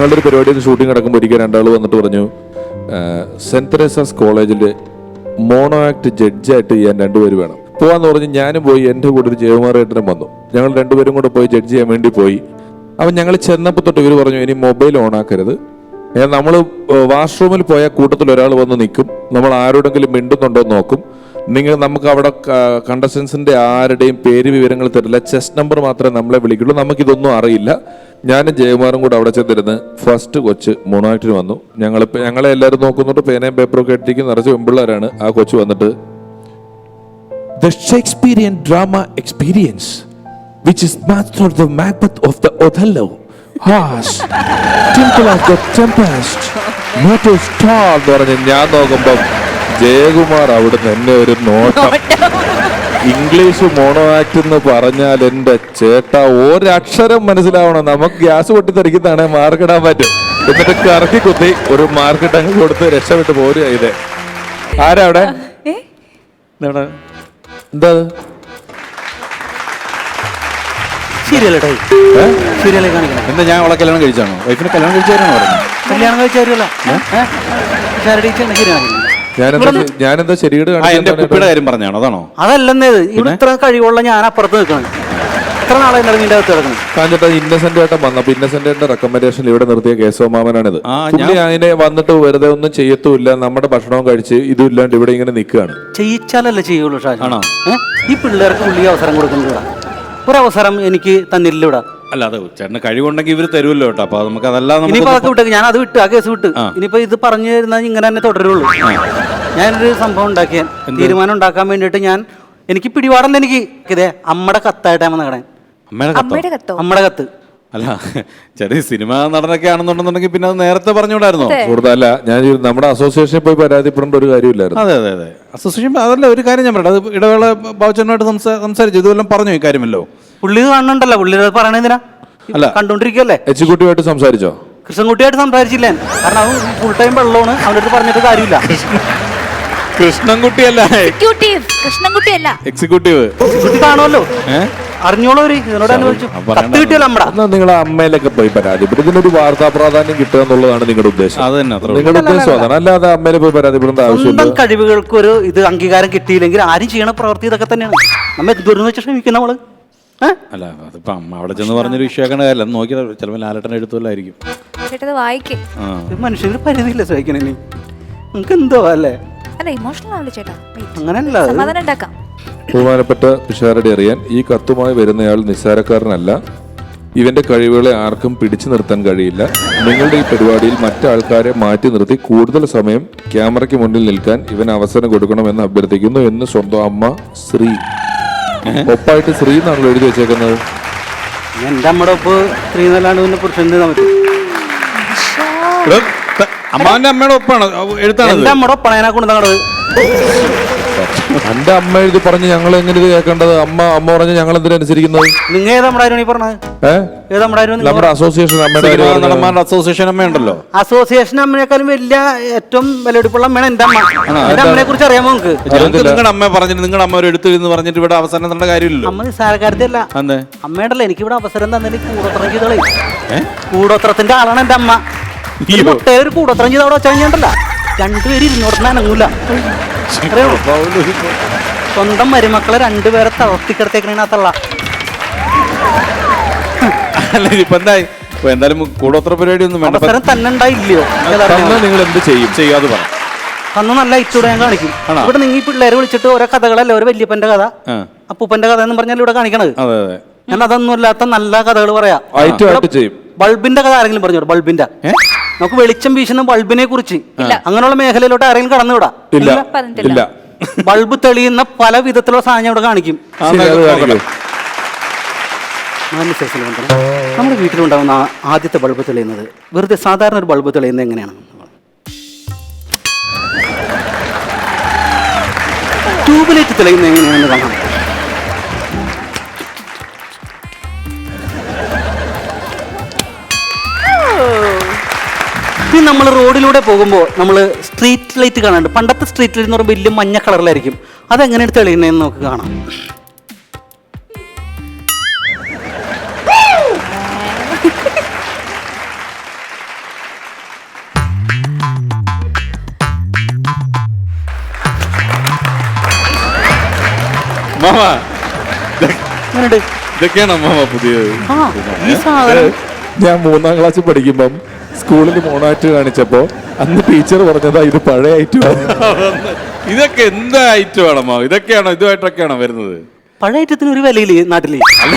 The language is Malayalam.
ഞങ്ങളുടെ ഒരു പരിപാടിയിൽ ഷൂട്ടിംഗ് നടക്കുമ്പോൾ ഒരിക്കൽ രണ്ടാൾ വന്നിട്ട് പറഞ്ഞു സെന്റ് തെരേസാസ് കോളേജിൽ മോണോ ആക്ട് ജഡ്ജായിട്ട് ചെയ്യാൻ രണ്ടുപേര് വേണം. പോവാന്ന് പറഞ്ഞ് ഞാനും പോയി എന്റെ കൂടെ ഒരു ജയകുമാറേട്ടനും വന്നു. ഞങ്ങൾ രണ്ടുപേരും കൂടെ പോയി ജഡ്ജ് ചെയ്യാൻ വേണ്ടി പോയി. അപ്പം ഞങ്ങൾ ചെന്നപ്പോൾ തൊട്ട് ഇവർ പറഞ്ഞു ഇനി മൊബൈൽ ഓൺ ആക്കരുത്. നമ്മൾ വാഷ്റൂമിൽ പോയ കൂട്ടത്തിൽ ഒരാൾ വന്ന് നിൽക്കും നമ്മൾ ആരോടെങ്കിലും മിണ്ടുന്നുണ്ടോ നോക്കും. നിങ്ങൾ നമുക്ക് അവിടെ കണ്ടസ്റ്റൻസിന്റെ ആരുടെയും പേര് വിവരങ്ങൾ തരില്ല. ചെസ് നമ്പർ മാത്രമേ നമ്മളെ വിളിക്കുള്ളൂ. നമുക്കിതൊന്നും അറിയില്ല. ഞാനും ജയകുമാറും കൂടെ അവിടെ ചെന്നിരുന്ന് ഫസ്റ്റ് കൊച്ച് മൂന്നായിട്ടിന് വന്നു. ഞങ്ങൾ ഞങ്ങളെ എല്ലാവരും നോക്കുന്നുണ്ട്. പേനയും പേപ്പറും ഒക്കെ ഇട്ടിരിക്കും. നിറച്ച് പെമ്പിള്ളേരാണ്. ആ കൊച്ച് വന്നിട്ട് the Shakespearean drama experience which is master of the Macbeth of the Othello, harsh, temple of the tempest, not a എന്ന് പറഞ്ഞ് ഞാൻ നോക്കുമ്പം ജയകുമാർ അവിടുന്ന് എന്നെ ഒരു നോട്ടം. ഇംഗ്ലീഷ് മോണോ ആക്ട് എന്ന് പറഞ്ഞാൽ എന്റെ ചേട്ട ഒരക്ഷരം മനസ്സിലാവണം. നമുക്ക് ഗ്യാസ് പൊട്ടിത്തെറിക്കുന്നതാണ് മാർക്കിടാൻ പറ്റും. എന്നിട്ട് കറക്കി കുത്തി ഒരു മാർക്കിട്ട് അങ്ങ് കൊടുത്ത് രക്ഷപ്പെട്ട് പോരുക ഇത്. ആരാ അവിടെ? എന്താ എന്താ ഞാൻ അവളെ കല്യാണം കഴിച്ചാണോ? വൈഫിന് കല്യാണം കഴിച്ചായിരുന്നു പറയുന്നത് കല്യാണം കഴിച്ചവരല്ല ശരിയാണ്? ഞാനെന്താ ഞാനെന്താ ശരിയുടെ ആ എന്റെ കുപ്പിയുടെ കാര്യം പറഞ്ഞാണോ അതാണോ? അതല്ലെന്നേത് ഇവിടെ ഇത്ര കഴിവുള്ള ഞാൻ അപ്പുറത്ത് നിൽക്കണം. ഇത്ര നാളെ നിന്റെ അകത്ത് കിടക്കണം കാഞ്ഞിട്ട് ഇന്നസെന്റ് ഏട്ടൻ വന്നപ്പോ ഇന്നസെന്റ് ഏട്ടന്റെ റെക്കമെൻഡേഷൻ ഇവിടെ നിർത്തിയ കേശവമാമനാണിത് ആ, പുള്ളി അതിനെ വന്നിട്ട് വെറുതെ ഒന്നും ചെയ്യത്തുമില്ല. നമ്മുടെ ഭക്ഷണവും കഴിച്ച് ഇതും ഇല്ലാണ്ട് ഇവിടെ ഇങ്ങനെ നിൽക്കുകയാണ്. ചെയ്യിച്ചാലല്ലേ ചെയ്യുള്ളൂ ഷാജി. ആണോ? ഏ? ഈ പിള്ളേർക്ക് പുള്ളി അവസരം കൊടുക്കുന്നത് ഇവിടെ. ഒരവസരം എനിക്ക് തന്നില്ല ഇവിടെ. അല്ല അത് ചേട്ടന് കഴിവുണ്ടെങ്കിൽ ഇവർ തരുമല്ലോ കേട്ടോ. അപ്പൊ നമുക്ക് അതല്ലാതെ ഇനിയിപ്പോ അതൊക്കെ വിട്ടേക്ക്. ഞാൻ അത് വിട്ട് ആ കേസ് വിട്ട്. ഇനിയിപ്പോ ഇത് പറഞ്ഞു തരുന്ന ഇങ്ങനെ തന്നെ തുടരുള്ളൂ. ഞാനൊരു സംഭവം ഉണ്ടാക്കിയാൻ തീരുമാനം ഉണ്ടാക്കാൻ വേണ്ടിയിട്ട് ഞാൻ എനിക്ക് പിടിപാടല്ല എനിക്ക് ഇതേ അമ്മയുടെ കത്തായിട്ടാണ് നടക്കണേ. അമ്മയുടെ കത്തോ? അമ്മയുടെ കത്തോ? അല്ല ചെറിയ സിനിമ നടനൊക്കെ ആണെന്നുണ്ടെന്നുണ്ടെങ്കിൽ പിന്നെ അത് നേരത്തെ പറഞ്ഞുകൂടായിരുന്നോ? കൂടുതലല്ല ഞാൻ നമ്മുടെ അസോസിയേഷനിൽ പോയി പരാതിപ്പെടേണ്ട ഒരു കാര്യമില്ലായിരുന്നു. അതെ അതെ അതെ. അസോസിയേഷൻ അതല്ല ഒരു കാര്യം ഞാൻ പറയട്ടെ. അത് ഇടവേള ബാബുച്ചനുമായിട്ട് സംസാ സംസാരിച്ചു. ഇതുവല്ലം പറഞ്ഞു ഈ കാര്യമല്ലോ? പുള്ളി കാണുന്നുണ്ടല്ലോ. പുള്ളി പറയണെന്തിനാ അല്ല. കണ്ടോണ്ടിരിക്കല്ലേ? എച്ചിക്കുട്ടിയുമായിട്ട് സംസാരിച്ചോ? കൃഷ്ണൻകുട്ടിയായിട്ട് സംസാരിച്ചില്ലേ? കാരണം അവൻ ഫുൾ ടൈം വെള്ളമാണ്. അവന്റെ അടുത്ത് പറഞ്ഞിട്ട് കാര്യമില്ല. കൃഷ്ണൻകുട്ടിയല്ല. എക്സിക്യൂട്ടീവ് കൃഷ്ണൻകുട്ടിയല്ല. എക്സിക്യൂട്ടീവ് ആണല്ലോ അറിഞ്ഞോളൂ അനുഭവിച്ചു ആ, കത്ത് കിട്ടിയല്ലോ എന്നാ നിങ്ങളെ അമ്മയിലൊക്കെ പോയി പരാതിപ്പെടും ഇതിനൊരു വാർത്താ പ്രാധാന്യം കിട്ടുക എന്നുള്ളതാണ് നിങ്ങളുടെ ഉദ്ദേശം. അത് തന്നെ അത്ര നിങ്ങളുടെ ഉദ്ദേശം അതാണ്. അല്ലാതെ അമ്മയിൽ പോയി പരാതിപ്പെടേണ്ട ആവശ്യമില്ല. സ്വന്തം കഴിവുകൾക്ക് ഒരു ഇത് അംഗീകാരം കിട്ടിയില്ലെങ്കിൽ ആരും ചെയ്യണ പ്രവൃത്തി ഇതൊക്കെ തന്നെയാണ്. നമ്മ എന്തൊരു വെച്ച് ശ്രമിക്കുന്ന നമ്മൾ? ഏഹ് അല്ല അതിപ്പോ അമ്മ അവിടെ ചെന്ന് പറഞ്ഞൊരു വിഷയമാക്കണ കാര്യമല്ല അത് നോക്കിയാൽ ചിലപ്പോൾ ലാലട്ടൻ എഴുത്തുമല്ലായിരിക്കും ചേട്ടത് വായിക്കേ. ആ. മനുഷ്യന് പരിധിയില്ല സഹിക്കണേ നിങ്ങൾക്ക് എന്തോ അല്ലേ? അല്ല ഇമോഷണൽ ആവില്ല ചേട്ടാ. സമാധാനം ഉണ്ടാക്കാം. ബഹുമാനപ്പെട്ട പിഷാരടി അറിയാൻ ഈ കത്തുമായി വരുന്നയാൾ നിസ്സാരക്കാരനല്ല. ഇവന്റെ കഴിവുകളെ ആർക്കും പിടിച്ചു നിർത്താൻ കഴിയില്ല. നിങ്ങളുടെ ഈ പരിപാടിയിൽ മറ്റാൾക്കാരെ മാറ്റി നിർത്തി കൂടുതൽ സമയം ക്യാമറയ്ക്ക് മുന്നിൽ നിൽക്കാൻ ഇവൻ അവസരം കൊടുക്കണമെന്ന് അഭ്യർത്ഥിക്കുന്നു എന്ന് സ്വന്തം അമ്മ ശ്രീ. ഒപ്പായിട്ട് ശ്രീ എന്നാണല്ലോ എഴുതി വെച്ചേക്കുന്നത്. എന്റെ അമ്മയുടെ ഒപ്പ് സ്ത്രീന്നല്ലാണ്ട് പിന്നെ പുരുഷൻ അമ്മാവന്റെ അമ്മയുടെ ഒപ്പാണ് എഴുത്താണ് എന്റെ അമ്മയുടെ ഒപ്പാണ് അതിനെ കൊണ്ട് തങ്ങടത് എന്റെ അമ്മ എഴുതി പറഞ്ഞ് ഞങ്ങൾ എങ്ങനെ ഇത് കേൾക്കേണ്ടത്? അമ്മ അമ്മ പറഞ്ഞ് ഞങ്ങൾ എന്തിനനുസരിക്കുന്നത് നിങ്ങൾ ഏത് നമ്മുടെ ആരും പറഞ്ഞത്? ഏത് നമ്മുടെ ആരും നമ്മുടെ അസോസിയേഷൻ അമ്മയുടെ അസോസിയേഷൻ അമ്മ ഉണ്ടല്ലോ അസോസിയേഷൻ അമ്മയെക്കാളും വലിയ ഏറ്റവും വിലപിടിപ്പുള്ള അമ്മയാണ് എന്റെ അമ്മ. എന്റെ അമ്മയെ കുറിച്ച് അറിയാമോ നിങ്ങൾക്ക് നിങ്ങളുടെ അമ്മ പറഞ്ഞിട്ട് നിങ്ങളുടെ അമ്മ ഒരു എഴുത്ത് എന്ന് പറഞ്ഞിട്ട് ഇവിടെ അവസരം തരേണ്ട കാര്യമില്ല അമ്മ നിസ്സാരക്കാരത്തെ അല്ല. അതെ അമ്മയുണ്ടല്ലോ എനിക്ക് ഇവിടെ അവസരം തന്നെ കൂടോത്രം ചെയ്തോളെ. ഏ? കൂടോത്രത്തിന്റെ ആളാണ് എന്റെ അമ്മ. ഒരു കൂടോത്രം ചെയ്ത് അവിടെ വെച്ചാൽ കഴിഞ്ഞിട്ടല്ല രണ്ടുപേരും ഇരുന്നോടത്തിന് അനങ്ങൂല? സ്വന്തം മരുമക്കളെ രണ്ടുപേരെ തളർത്തിക്കിടത്തേക്കണ തള്ള അല്ല ഇപ്പൊ എന്തായി? ഇപ്പൊ എന്തായാലും കൂടോത്ര പരിപാടി ഒന്നും വേണ്ട. അവസരം തന്നെ ഉണ്ടായില്ലയോ? നിങ്ങൾ എന്ത് ചെയ്യും? ചെയ്യാതെ പറ. അന്ന് നല്ല ഇച്ചൂടെ ഞാൻ കാണിക്കും? ഇവിടെ നിങ്ങൾ ഈ പിള്ളേരെ വിളിച്ചിട്ട് ഓരോ കഥകളല്ല? ഒരു വല്യപ്പന്റെ കഥ. അപ്പൂപ്പന്റെ കഥ എന്ന് പറഞ്ഞാൽ ഇവിടെ കാണിക്കണത്. ഞാൻ അതൊന്നും ഇല്ലാത്ത നല്ല കഥകൾ പറയാം. ബൾബിന്റെ കഥ ആരെങ്കിലും പറഞ്ഞു ബൾബിന്റെ. നമുക്ക് വെളിച്ചം വീശുന്ന ബൾബിനെ കുറിച്ച്. അങ്ങനെയുള്ള മേഖലയിലോട്ട് ആരെങ്കിലും കടന്നുവിടാ? ഇല്ല. ഇല്ല. ബൾബ് തെളിയുന്ന പല വിധത്തിലുള്ള സാധനം ഇവിടെ കാണിക്കും. നമ്മുടെ വീട്ടിലുണ്ടാകുന്ന ആദ്യത്തെ ബൾബ് തെളിയുന്നത് വെറുതെ സാധാരണ ഒരു ബൾബ് തെളിയുന്നത് എങ്ങനെയാണ്? ട്യൂബ് ലൈറ്റ് തെളിയുന്നത് എങ്ങനെയാണെന്ന് കാണാം. ഇനി നമ്മൾ റോഡിലൂടെ പോകുമ്പോൾ നമ്മൾ സ്ട്രീറ്റ് ലൈറ്റ് കാണാണ്ട് പണ്ടത്തെ സ്ട്രീറ്റ് ലൈറ്റ് എന്ന് പറയുമ്പോൾ വലിയ മഞ്ഞ കളറിലായിരിക്കും അതെങ്ങനെയാണ് തെളിയുന്നതെന്ന് നമുക്ക് കാണാം. ഇതൊക്കെയാണ് അമ്മ പുതിയത്? ഈ സാധനം. ഞാൻ മൂന്നാം ക്ലാസ് പഠിക്കുമ്പം സ്കൂളിൽ മോണാറ്റ് കാണിച്ചപ്പോ അന്ന് ടീച്ചർ പറഞ്ഞതാ ഇത് പഴയ ഐറ്റം ഇതൊക്കെ എന്താ ഐറ്റം ആണോ? ഇതൊക്കെയാണോ? ഇതുമായിട്ടൊക്കെയാണോ വരുന്നത്? പഴയ ഐറ്റത്തിന് ഒരു വിലയില്ലേ നാട്ടിൽ? അല്ല.